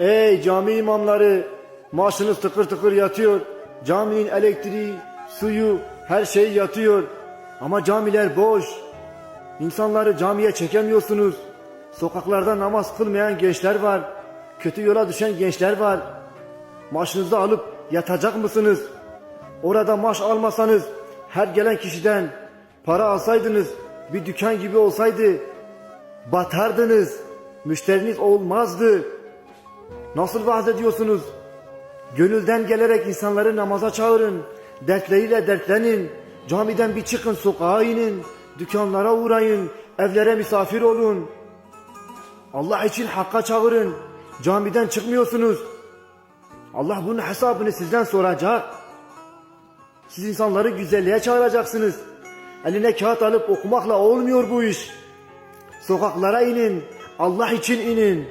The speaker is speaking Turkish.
Ey cami imamları maaşınız tıkır tıkır yatıyor. Caminin elektriği, suyu, her şey yatıyor. Ama camiler boş. İnsanları camiye çekemiyorsunuz. Sokaklarda namaz kılmayan gençler var. Kötü yola düşen gençler var. Maaşınızı alıp yatacak mısınız? Orada maaş almasanız her gelen kişiden para alsaydınız bir dükkan gibi olsaydı batardınız. Müşteriniz olmazdı. Nasıl vaaz ediyorsunuz? Gönülden gelerek insanları namaza çağırın. Dertleriyle dertlenin. Camiden bir çıkın sokağa inin. Dükkanlara uğrayın. Evlere misafir olun. Allah için hakka çağırın. Camiden çıkmıyorsunuz. Allah bunun hesabını sizden soracak. Siz insanları güzelliğe çağıracaksınız. Eline kağıt alıp okumakla olmuyor bu iş. Sokaklara inin. Allah için inin.